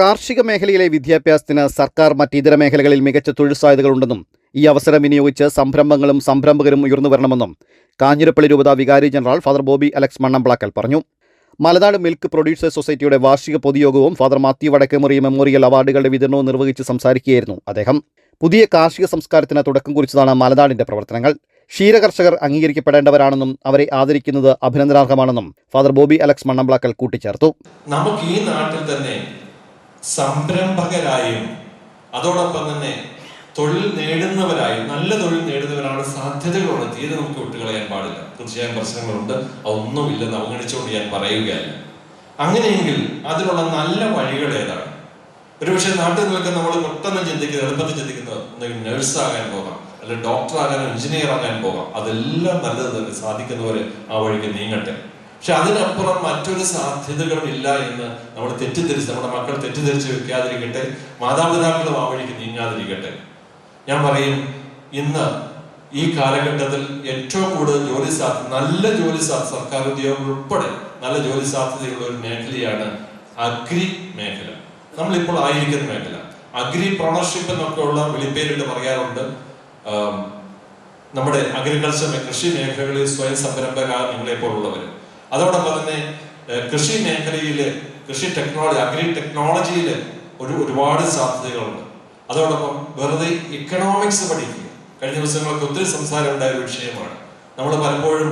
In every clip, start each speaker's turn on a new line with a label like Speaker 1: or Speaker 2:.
Speaker 1: കാർഷിക മേഖലയിലെ വിദ്യാഭ്യാസത്തിന് സർക്കാർ മറ്റിതര മേഖലകളിൽ മികച്ച തൊഴിൽ സാധ്യതകളുണ്ടെന്നും ഈ അവസരം വിനിയോഗിച്ച് സംരംഭങ്ങളും സംരംഭകരും ഉയർന്നു വരണമെന്നും കാഞ്ഞിരപ്പള്ളി രൂപത വികാരി ജനറൽ ഫാദർ ബോബി അലക്സ് മണ്ണമ്പ്ളാക്കൽ പറഞ്ഞു. മലനാട് മിൽക്ക് പ്രൊഡ്യൂസേഴ്സ് സൊസൈറ്റിയുടെ വാർഷിക പൊതുയോഗവും ഫാദർ മാത്യു വടക്കേമുറി മെമ്മോറിയൽ അവാർഡുകളുടെ വിതരണവും നിർവഹിച്ച് സംസാരിക്കുകയായിരുന്നു അദ്ദേഹം. പുതിയ കാർഷിക സംസ്കാരത്തിന് തുടക്കം കുറിച്ചതാണ് മലനാടിന്റെ പ്രവർത്തനങ്ങൾ. ക്ഷീരകർഷകർ അംഗീകരിക്കപ്പെടേണ്ടവരാണെന്നും അവരെ ആദരിക്കുന്നത് അഭിനന്ദനാർഹമാണെന്നും ഫാദർ ബോബി അലക്സ് മണ്ണമ്പ്ളാക്കൽ കൂട്ടിച്ചേർത്തു.
Speaker 2: നമുക്ക് ഈ നാട്ടിൽ തന്നെ സംരംഭകരായും അതോടൊപ്പം തന്നെ തൊഴിൽ നേടുന്നവരായും നല്ല തൊഴിൽ നേടുന്നവരാണ് സാധ്യതകളുണ്ട് തീരെ നമുക്ക് വിട്ടുകളയാൻ പാടില്ല. തീർച്ചയായും പ്രശ്നങ്ങളുണ്ട്. അതൊന്നുമില്ലെന്ന് അവഗണിച്ചുകൊണ്ട് ഞാൻ പറയുകയല്ല. അങ്ങനെയെങ്കിൽ അതിനുള്ള നല്ല വഴികൾ ഏതാണ്? ഒരുപക്ഷെ നാട്ടിൽ നിൽക്കുന്ന നമ്മൾ പെട്ടെന്ന് ചിന്തിക്കുന്നത് എളുപ്പത്തിൽ ചിന്തിക്കുന്നത് ഒന്നെങ്കിൽ നഴ്സ് ആകാൻ പോകാം അല്ലെങ്കിൽ ഡോക്ടർ ആകാനോ എഞ്ചിനീയർ ആകാൻ പോകാം അതെല്ലാം നല്ലത് തന്നെ സാധിക്കുന്നവര് ആ വഴിക്ക് നീങ്ങട്ടെ. പക്ഷെ അതിനപ്പുറം മറ്റൊരു സാധ്യതകളും ഇല്ല എന്ന് നമ്മൾ തെറ്റിദ്ധരിച്ച് നമ്മുടെ മക്കൾ തെറ്റിദ്ധരിച്ച് വെക്കാതിരിക്കട്ടെ. മാതാപിതാക്കളും ആ വഴിക്ക് നീങ്ങാതിരിക്കട്ടെ. ഞാൻ പറയും ഇന്ന് ഈ കാലഘട്ടത്തിൽ ഏറ്റവും കൂടുതൽ ജോലി സാധ്യത നല്ല ജോലി സാധ്യത സർക്കാർ ഉദ്യോഗം ഉൾപ്പെടെ നല്ല ജോലി സാധ്യതയുള്ള ഒരു മേഖലയാണ് അഗ്രി മേഖല. നമ്മളിപ്പോൾ ആയിരിക്കുന്ന മേഖല. അഗ്രി പ്രണർഷിപ്പ് എന്നൊക്കെ ഉള്ള വിളിപ്പേരിട്ട് പറയാറുണ്ട്. നമ്മുടെ അഗ്രികൾച്ചർ കൃഷി മേഖലകളിൽ സ്വയം സംരംഭകരായ നിങ്ങളെ പോലുള്ളവർ അതോടൊപ്പം തന്നെ കൃഷി മേഖലയിൽ കൃഷി ടെക്നോളജി അഗ്രി ടെക്നോളജിയിൽ ഒരു ഒരുപാട് സാധ്യതകളുണ്ട്. അതോടൊപ്പം വെറുതെ ഇക്കണോമിക്സ് പഠിക്കുക. കഴിഞ്ഞ ദിവസങ്ങളൊക്കെ ഒത്തിരി സംസാരം ഉണ്ടായ ഒരു വിഷയമാണ്. നമ്മൾ പലപ്പോഴും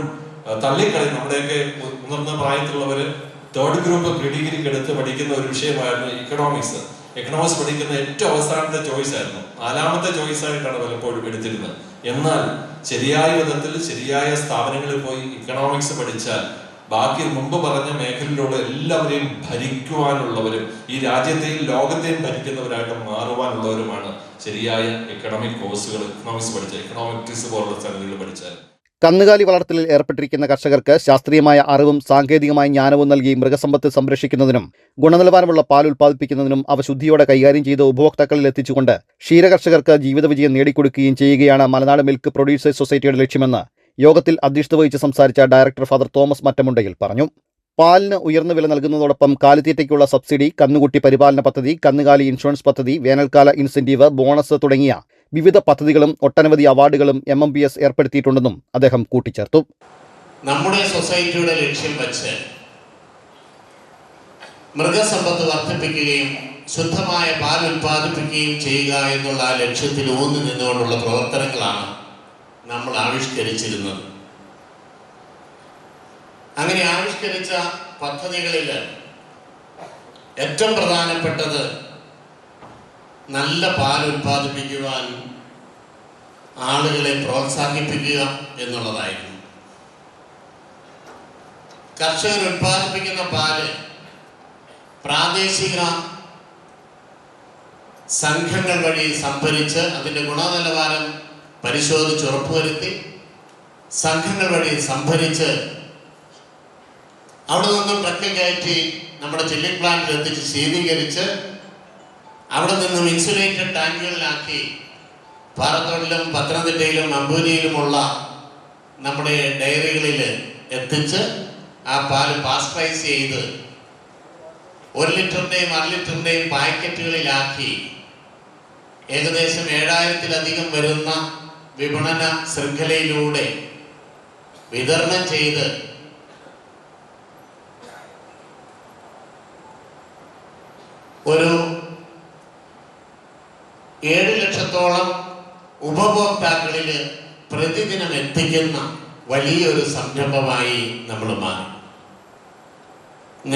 Speaker 2: തള്ളിക്കളി നമ്മുടെയൊക്കെ ഉണർന്ന പ്രായത്തിലുള്ളവർ തേർഡ് ഗ്രൂപ്പ് ഡിഗ്രിക്ക് എടുത്ത് പഠിക്കുന്ന ഒരു വിഷയമായിരുന്നു ഇക്കണോമിക്സ് എക്കണോമിക്സ് പഠിക്കുന്ന ഏറ്റവും അവസാനത്തെ ചോയ്സ് ആയിരുന്നു. നാലാമത്തെ ചോയ്സ് ആയിട്ടാണ് പലപ്പോഴും എടുത്തിരുന്നത്. എന്നാൽ ശരിയായ വിധത്തിൽ ശരിയായ സ്ഥാപനങ്ങളിൽ പോയി ഇക്കണോമിക്സ് പഠിച്ചാൽ ബാക്കി മുമ്പ് പറഞ്ഞ മേഖലയിലുള്ള എല്ലാവരെയും ഭരിക്കുവാനുള്ളവരും ഈ രാജ്യത്തെയും ലോകത്തെയും ഭരിക്കുന്നവരായിട്ട് മാറുവാനുള്ളവരുമാണ് ശരിയായ എക്കണോമിക് കോഴ്സുകൾ എക്കണോമിക്സ് പഠിച്ച എക്കണോമിക്സ് പോലുള്ള സ്ഥലങ്ങളിൽ പഠിച്ചാൽ.
Speaker 1: കന്നുകാലി വളർത്തലിൽ ഏർപ്പെട്ടിരിക്കുന്ന കർഷകർക്ക് ശാസ്ത്രീയമായ അറിവും സാങ്കേതികമായ ജ്ഞാനവും നൽകി മൃഗസമ്പത്ത് സംരക്ഷിക്കുന്നതിനും ഗുണനിലവാരമുള്ള പാൽ ഉൽപ്പാദിപ്പിക്കുന്നതിനും അവ ശുദ്ധിയോടെ കൈകാര്യം ചെയ്ത് ഉപഭോക്താക്കളിൽ എത്തിച്ചുകൊണ്ട് ക്ഷീരകർഷകർക്ക് ജീവിത വിജയം നേടിക്കൊടുക്കുകയും ചെയ്യുകയാണ് മലനാട് മിൽക്ക് പ്രൊഡ്യൂസേഴ്സ് സൊസൈറ്റിയുടെ ലക്ഷ്യമെന്ന് യോഗത്തിൽ അധ്യക്ഷത വഹിച്ച് സംസാരിച്ച ഡയറക്ടർ ഫാദർ തോമസ് മറ്റമുണ്ടയിൽ പറഞ്ഞു. പാലിന് ഉയർന്ന വില നൽകുന്നതോടൊപ്പം കാലിത്തീറ്റയ്ക്കുള്ള സബ്സിഡി കന്നുകുട്ടി പരിപാലന പദ്ധതി കന്നുകാലി ഇൻഷുറൻസ് പദ്ധതി വേനൽക്കാല ഇൻസെന്റീവ് ബോണസ് തുടങ്ങിയ വിവിധ പദ്ധതികളും ഒട്ടനവധി അവാർഡുകളും എം എം ബി എസ് ഏർപ്പെടുത്തിയിട്ടുണ്ടെന്നും അദ്ദേഹം കൂട്ടിച്ചേർത്തു.
Speaker 3: നമ്മുടെ സൊസൈറ്റിയുടെ ലക്ഷ്യം വച്ച് മൃഗസമ്പത്ത് വർദ്ധിപ്പിക്കുകയും ശുദ്ധമായ പാൽ ഉൽപ്പാദിപ്പിക്കുകയും ചെയ്യുക എന്നുള്ള ലക്ഷ്യത്തിൽ ഊന്നു നിന്നുകൊണ്ടുള്ള പ്രവർത്തനങ്ങളാണ് നമ്മൾ ആവിഷ്കരിച്ചിരുന്നത്. അങ്ങനെ ആവിഷ്കരിച്ച പദ്ധതികളിൽ ഏറ്റവും പ്രധാനപ്പെട്ടത് നല്ല പാൽ ഉൽപ്പാദിപ്പിക്കുവാൻ ആളുകളെ പ്രോത്സാഹിപ്പിക്കുക എന്നുള്ളതായിരുന്നു. കർഷകർ ഉൽപ്പാദിപ്പിക്കുന്ന പാൽ പ്രാദേശിക സംഘങ്ങൾ വഴി സംഭരിച്ച് അതിന്റെ ഗുണനിലവാരം പരിശോധിച്ച് ഉറപ്പുവരുത്തി സംഘങ്ങൾ വഴി സംഭരിച്ച് അവിടെ നിന്നും ട്രക്കിൽ കയറ്റി നമ്മുടെ ചില്ലി പ്ലാന്റിൽ എത്തിച്ച് ശീതീകരിച്ച് അവിടെ നിന്നും ഇൻസുലേറ്റഡ് ടാങ്കുകളിലാക്കി പാറത്തോടിലും പത്തനംതിട്ടയിലും അമ്പൂരിയിലുമുള്ള നമ്മുടെ ഡയറികളിൽ എത്തിച്ച് ആ പാൽ പാസ്റ്ററൈസ് ചെയ്ത് ഒരു ലിറ്ററിന്റെയും അര ലിറ്ററിന്റെയും പാക്കറ്റുകളിലാക്കി ഏകദേശം ഏഴായിരത്തിലധികം വരുന്ന വിപണന ശൃംഖലയിലൂടെ വിതരണം ചെയ്ത് ഒരു ഏഴ് ലക്ഷത്തോളം ഉപഭോക്താക്കളിൽ പ്രതിദിനം എത്തിക്കുന്ന വലിയൊരു സംരംഭമായി നമ്മൾ മാറി.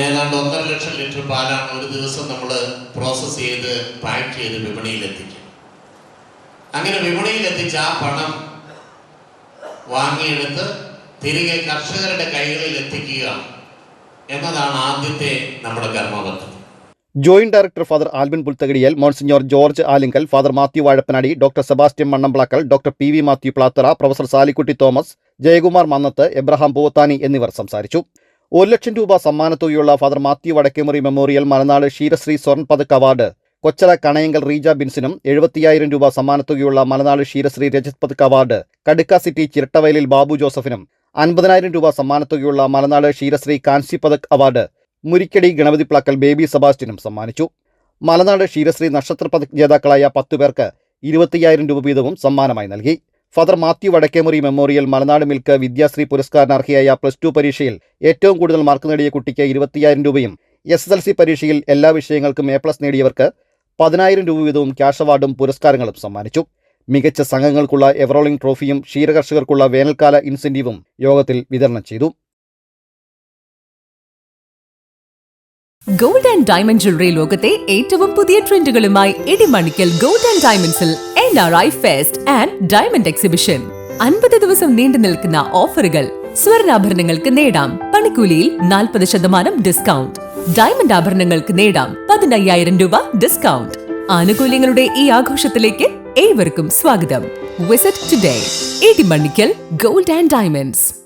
Speaker 3: ഏതാണ്ട് ഒന്നര ലക്ഷം ലിറ്റർ പാലാണ് ഒരു ദിവസം നമ്മൾ പ്രോസസ്സ് ചെയ്ത് പാക്ക് ചെയ്ത് വിപണിയിൽ എത്തിക്കുക അങ്ങനെ വിപണിയിൽ എത്തിച്ച ആ പണം വാങ്ങിയെടുത്ത് തിരികെ കർഷകരുടെ കൈകളിൽ എത്തിക്കുക എന്നതാണ് ആദ്യത്തെ നമ്മുടെ കർമ്മപദ്ധതി
Speaker 1: joint director father Albin Pulthakadiyil monsignor George Alinkal father Mathew Vazhappanady doctor Sebastian Mannamplackal doctor P V Mathew Plathara professor Sallykutty Thomas Jayakumar Mannath Abraham Poovathani എന്നിവർ സംസാരിച്ചു. ഒരു ലക്ഷം രൂപ സമ്മാനത്തുകയുള്ള father Mathew Vadakkemuri memorial Malanad Ksheerasree Swarn Padak award Kochala Kanayankal Reeja ബിൻസിനും എഴുപത്തിയായിരം രൂപ സമ്മാനത്തുകയുള്ള Malanad Ksheerasree Rajat പതുക്ക award കടുക്ക city ചിരട്ടവയലിൽ ബാബു ജോസഫിനും അൻപതിനായിരം രൂപ സമ്മാനത്തുകയുള്ള മലനാട് ക്ഷീരശ്രീ കാൻസി പതക് അവാർഡ് മുരിക്കടി ഗണപതി പ്ലാക്കൽ ബേബി സെബാസ്റ്റ്യനും സമ്മാനിച്ചു. മലനാട് ക്ഷീരശ്രീ നക്ഷത്ര പതക് ജേതാക്കളായ പത്തു പേർക്ക് ഇരുപത്തിയായിരം രൂപ വീതവും സമ്മാനമായി നൽകി. Father Mathew Vadakkemury memorial Malanad milk Vidyasree പുരസ്കാരന് അർഹിയായ പ്ലസ് ടു പരീക്ഷയിൽ ഏറ്റവും കൂടുതൽ മാർക്ക് നേടിയ കുട്ടിക്ക് ഇരുപത്തിയായിരം രൂപയും എസ് എസ് എൽ സി പരീക്ഷയിൽ എല്ലാ വിഷയങ്ങൾക്കും എ പ്ലസ് നേടിയവർക്ക് പതിനായിരം രൂപ വീതവും ക്യാഷ് അവാർഡും പുരസ്കാരങ്ങളും സമ്മാനിച്ചു. മികച്ച സംഘങ്ങൾക്കുള്ള എവറോളിംഗ് ട്രോഫിയും ക്ഷീരകർഷകർക്കുള്ള വേനൽക്കാല ഇൻസെന്റീവും യോഗത്തിൽ വിതരണം ചെയ്തു.
Speaker 4: ഗോൾഡ് ആൻഡ് ഡയമണ്ട് ജ്വല്ലറി ലോകത്തെ ഏറ്റവും പുതിയ ട്രെൻഡുകളുമായി ഇടിമണിക്കൽ ഗോൾഡ് ആൻഡ് ഡയമണ്ട്സിൽ N R I fest and diamond exhibition അൻപത് ദിവസം നീണ്ടു നിൽക്കുന്ന ഓഫറുകൾ സ്വർണാഭരണങ്ങൾക്ക് നേടാം. പണിക്കൂലിയിൽ നാൽപ്പത് ശതമാനം ഡിസ്കൗണ്ട് ഡയമണ്ട് ആഭരണങ്ങൾക്ക് നേടാം പതിനയ്യായിരം രൂപ ഡിസ്കൗണ്ട് ആനുകൂല്യങ്ങളുടെ ഈ ആഘോഷത്തിലേക്ക് ഏവർക്കും സ്വാഗതം. Visit today Idimannickal gold and diamonds